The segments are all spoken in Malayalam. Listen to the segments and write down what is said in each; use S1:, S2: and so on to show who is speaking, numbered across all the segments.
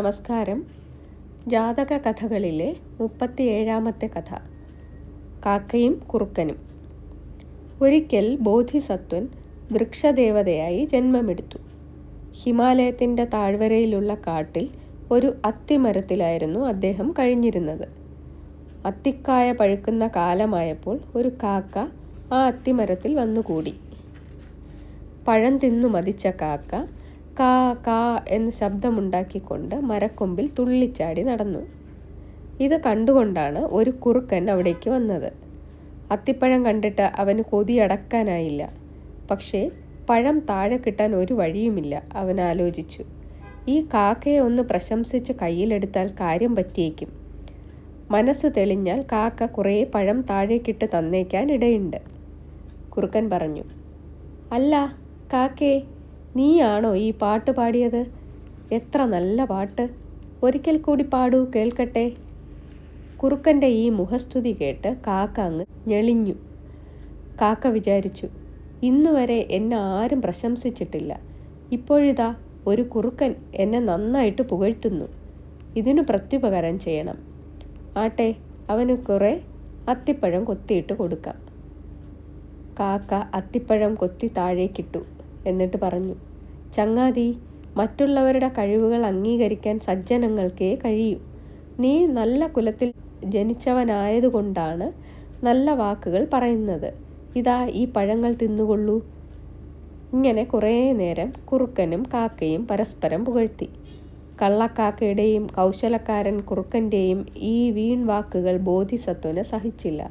S1: നമസ്കാരം. ജാതക കഥകളിലെ മുപ്പത്തിയേഴാമത്തെ കഥ. കാക്കയും കുറുക്കനും. ഒരിക്കൽ ബോധിസത്വൻ വൃക്ഷദേവതയായി ജന്മമെടുത്തു. ഹിമാലയത്തിന്റെ താഴ്വരയിലുള്ള കാട്ടിൽ ഒരു അത്തിമരത്തിലായിരുന്നു അദ്ദേഹം കഴിഞ്ഞിരുന്നത്. അത്തിക്കായ പഴുക്കുന്ന കാലമായപ്പോൾ ഒരു കാക്ക ആ അത്തിമരത്തിൽ വന്നുകൂടി. പഴം തിന്നു മതിച്ച കാക്ക കാ കാ എന്ന് ശബ്ദമുണ്ടാക്കിക്കൊണ്ട് മരക്കൊമ്പിൽ തുള്ളിച്ചാടി നടന്നു. ഇത് കണ്ടുകൊണ്ടാണ് ഒരു കുറുക്കൻ അവിടേക്ക് വന്നത്. അത്തിപ്പഴം കണ്ടിട്ട് അവന് കൊതിയടക്കാനായില്ല പക്ഷേ പഴം താഴെ കിട്ടാൻ ഒരു വഴിയുമില്ല അവൻ ആലോചിച്ചു. ഈ കാക്കയെ ഒന്ന് പ്രശംസിച്ച് കയ്യിലെടുത്താൽ കാര്യം പറ്റിയേക്കും. മനസ്സ് തെളിഞ്ഞാൽ കാക്ക കുറേ പഴം താഴേക്കിട്ട് തന്നേക്കാൻ ഇടയുണ്ട്. കുറുക്കൻ പറഞ്ഞു അല്ല കാക്കേ നീയാണോ ഈ പാട്ട് പാടിയത്? എത്ര നല്ല പാട്ട്. ഒരിക്കൽ കൂടി പാടൂ കേൾക്കട്ടെ. കുറുക്കന്റെ ഈ മുഖസ്തുതി കേട്ട് കാക്ക അങ്ങ് ഞെളിഞ്ഞു. കാക്ക വിചാരിച്ചു ഇന്നുവരെ എന്നെ ആരും പ്രശംസിച്ചിട്ടില്ല. ഇപ്പോഴിതാ ഒരു കുറുക്കൻ എന്നെ നന്നായിട്ട് പുകഴ്ത്തുന്നു. ഇതിനു പ്രത്യുപകാരം ചെയ്യണം. ആട്ടെ അവന് കുറേ അത്തിപ്പഴം കൊത്തിയിട്ട് കൊടുക്കാം. കാക്ക അത്തിപ്പഴം കൊത്തി താഴേക്കിട്ടു. എന്നിട്ട് പറഞ്ഞു ചങ്ങാതി മറ്റുള്ളവരുടെ കഴിവുകൾ അംഗീകരിക്കാൻ സജ്ജനങ്ങൾക്കേ കഴിയൂ. നീ നല്ല കുലത്തിൽ ജനിച്ചവനായതുകൊണ്ടാണ് നല്ല വാക്കുകൾ പറയുന്നത്. ഇതാ ഈ പഴങ്ങൾ തിന്നുകൊള്ളൂ. ഇങ്ങനെ കുറേ നേരം കുറുക്കനും കാക്കയും പരസ്പരം പുകഴ്ത്തി. കള്ളക്കാക്കയുടെയും കൗശലക്കാരൻ കുറുക്കന്റെയും ഈ വീൺ വാക്കുകൾ ബോധിസത്വന് സഹിച്ചില്ല.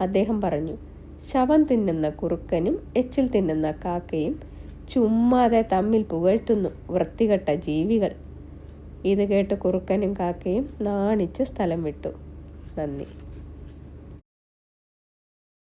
S1: അദ്ദേഹം പറഞ്ഞു ശവം തിന്നുന്ന കുറുക്കനും എച്ചിൽ തിന്നുന്ന കാക്കയും ചുമ്മാതെ തമ്മിൽ പുകഴ്ത്തുന്നു വൃത്തികെട്ട ജീവികൾ. ഇത് കേട്ട് കുറുക്കനും കാക്കയും നാണിച്ച് സ്ഥലം വിട്ടു. നന്ദി.